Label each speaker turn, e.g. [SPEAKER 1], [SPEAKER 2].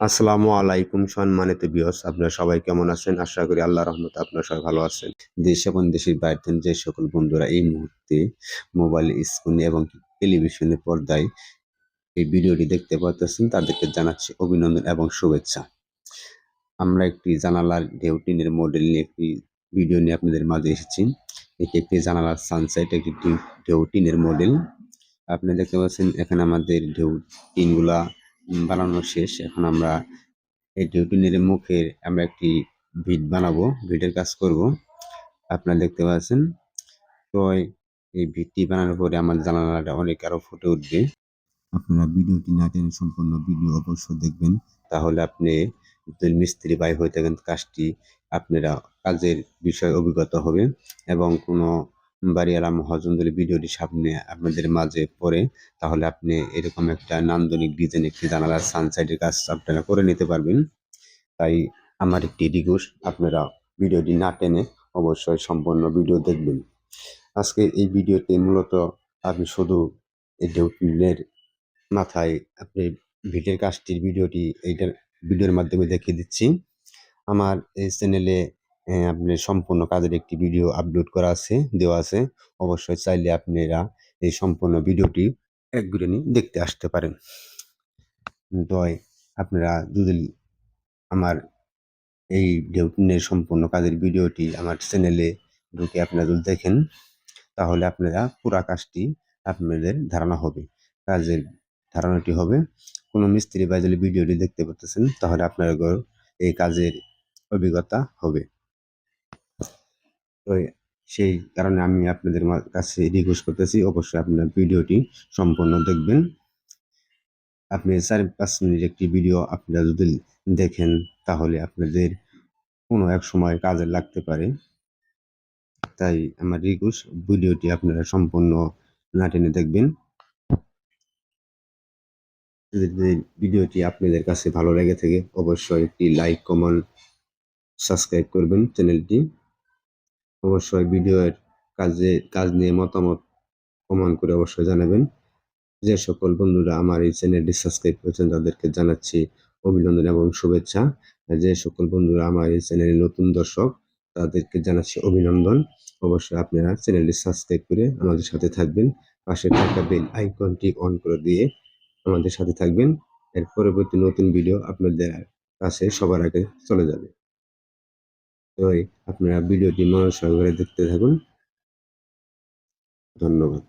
[SPEAKER 1] আসসালামু আলাইকুম সম্মানিত বিয়স আপনারা সবাই কেমন আছেন? আশা করি আল্লাহ রহমত আপনারা সবাই ভালো আছেন। দেশ এবং দেশের বাইরে যে সকল বন্ধুরা এই মুহূর্তে মোবাইল স্ক্রিনে এবং টেলিভিশনের পর্দায় এই ভিডিওটি দেখতে পাচ্ছেন তাদেরকে জানাচ্ছি অভিনন্দন এবং শুভেচ্ছা। আমরা একটি জানালার ঢেউটিনের মডেল নিয়ে একটি ভিডিও নিয়ে আপনাদের মাঝে এসেছি। এটি একটি জানালার সানসাইট একটি ঢেউটিনের মডেল আপনি দেখতে পাচ্ছেন, এখানে আমাদের ঢেউ টিনগুলা বানানো শেষ। এখন আমরা এই টিউটোরিয়ালের মুখের আমরা একটি ভিড বানাবো, ভিডের কাজ করব। আপনারা দেখতে পাচ্ছেন তো এই ভিডটি বানানোর পরে আমার জানালাটা অনেক আরও ফুটে উঠবে। আপনারা ভিডিওটি না টেনে সম্পূর্ণ ভিডিও অবশ্যই দেখবেন, তাহলে আপনি মিস্ত্রি বাই হয়ে থাকেন, কাজটি আপনারা কাজের বিষয়ে অভিজ্ঞতা হবে এবং কোনো বাড়িওয়ালা মহাজন যদি ভিডিওটি সামনে আপনাদের মাঝে পড়ে। তাহলে আপনি এরকম একটা নান্দনিক ডিজাইন একটি জানালার সানসাইডের কাজ আপনারা করে নিতে পারবেন। তাই আমার একটি রিকোয়েস্ট আপনারা ভিডিওটি না টেনে অবশ্যই সম্পূর্ণ ভিডিও দেখবেন। আজকে এই ভিডিওতে মূলত আপনি শুধু এই ডেউটিনের মাথায় আপনি ভিডিওর কাজটির ভিডিওটি এইটার, ভিডিওর মাধ্যমে দেখিয়ে দিচ্ছি। আমার এই চ্যানেলে আপনি সম্পূর্ণ কাজের একটি ভিডিও আপলোড করা আছে, দেওয়া আছে। অবশ্যই চাইলে আপনারা এই সম্পূর্ণ ভিডিওটি একগুলো নিয়ে দেখতে আসতে পারেন। দয়, আপনারা যদি আমার এই ডেউটিনের সম্পূর্ণ কাজের ভিডিওটি আমার চ্যানেলে ঢুকে আপনারা যদি দেখেন, তাহলে আপনারা পুরা কাজটি আপনাদের ধারণা হবে। কাজের ধারণাটি হবে, কোনো মিস্ত্রি বা যদি ভিডিওটি দেখতে পারতেছেন, তাহলে আপনার এই কাজের অভিজ্ঞতা হবে। তো সেই কারণে আমি আপনাদের কাছে রিকোয়েস্ট করতেছি। অবশ্যই আপনার ভিডিওটি সম্পূর্ণ দেখবেন। আপনি চার পাঁচ মিনিট একটি ভিডিও আপনারা যদি দেখেন, তাহলে আপনাদের কোনো এক সময় কাজে লাগতে পারে। তাই আমার রিকোয়েস্ট ভিডিওটি আপনারা সম্পূর্ণ না টেনে দেখবেন। ভিডিওটি আপনাদের কাছে ভালো লেগে থাকে, অবশ্যই একটি লাইক কমেন্ট সাবস্ক্রাইব করবেন চ্যানেলটি। অবশ্যই ভিডিওর কাজে, কাজ নিয়ে মতামত কমেন্ট করে অবশ্যই জানাবেন। যে সকল বন্ধুরা আমার এই চ্যানেলটি সাবস্ক্রাইব করেছেন, তাদেরকে জানাচ্ছি অভিনন্দন এবং শুভেচ্ছা। যে সকল বন্ধুরা আমার এই চ্যানেলে নতুন দর্শক, তাদেরকে জানাচ্ছি অভিনন্দন। অবশ্যই আপনারা চ্যানেলটি সাবস্ক্রাইব করে আমাদের সাথে থাকবেন। পাশে থাকা বেল আইকনটি অন করে দিয়ে আমাদের সাথে থাকবেন। এর পরবর্তী নতুন ভিডিও আপনাদের কাছে সবার আগে চলে যাবে। তো আপনারা ভিডিওটি মনোযোগ সহকারে দেখতে থাকুন। ধন্যবাদ।